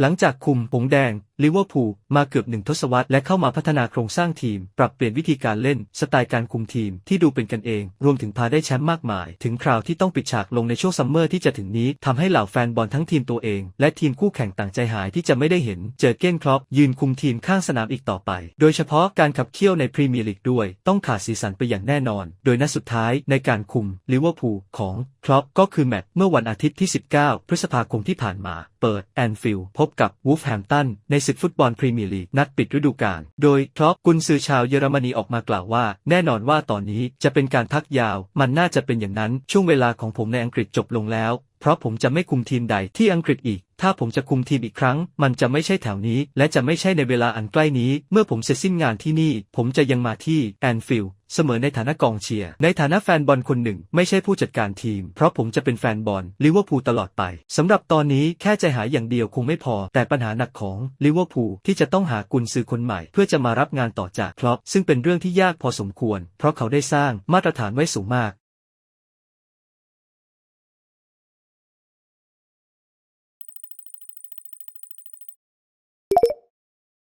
หลังจากคุมผงแดง ลิเวอร์พูลมาเกือบหนึ่งทศวรรษและเข้ามาพัฒนาโครงสร้างทีม ปรับเปลี่ยนวิธีการเล่น สไตล์การคุมทีมที่ดูเป็นกันเอง รวมถึงพาได้แชมป์มากมาย ถึงคราวที่ต้องปิดฉากลงในช่วงซัมเมอร์ที่จะถึงนี้ทำให้เหล่าแฟนบอลทั้งทีมตัวเอง และทีมคู่แข่งต่างใจหายที่จะไม่ได้เห็น เจอเก้นครอปยืนคุมทีมข้างสนามอีกต่อไป โดยเฉพาะการขับเคี่ยวในพรีเมียร์ลีกด้วย ต้องขาดสีสันไปอย่างแน่นอน โดยนัดสุดท้ายในการคุมลิเวอร์พูลของครอปก็คือแมตช์เมื่อวันอาทิตย์ที่ 19 พฤษภาคมที่ผ่านมา เปิดแอนฟิลด์พบกับวูฟแฮมตันในศึกฟุตบอลพรีเมียร์ลีกนัดปิดฤดูกาล โดยครอปกุนซือชาวเยอรมนีออกมากล่าวว่า แน่นอนว่าตอนนี้จะเป็นการพักยาว มันน่าจะเป็นอย่างนั้น ช่วงเวลาของผมในอังกฤษจบลงแล้ว เพราะผมจะไม่คุมทีมใดที่อังกฤษอีก ถ้าผมจะคุมทีมอีกครั้ง มันจะไม่ใช่แถวนี้ และจะไม่ใช่ในเวลาอันใกล้นี้ เมื่อผมเสร็จสิ้นงานที่นี่ ผมจะยังมาที่แอนฟิลด์เสมอในฐานะกองเชียร์ ในฐานะแฟนบอลคนหนึ่ง ไม่ใช่ผู้จัดการทีม เพราะผมจะเป็นแฟนบอลลิเวอร์พูลตลอดไป สำหรับตอนนี้แค่ใจหายอย่างเดียวคงไม่พอ แต่ปัญหาหนักของลิเวอร์พูลที่จะต้องหากุนซือคนใหม่ เพื่อจะมารับงานต่อจากคลอปซึ่งเป็นเรื่องที่ยากพอสมควร เพราะเขาได้สร้างมาตรฐานไว้สูงมาก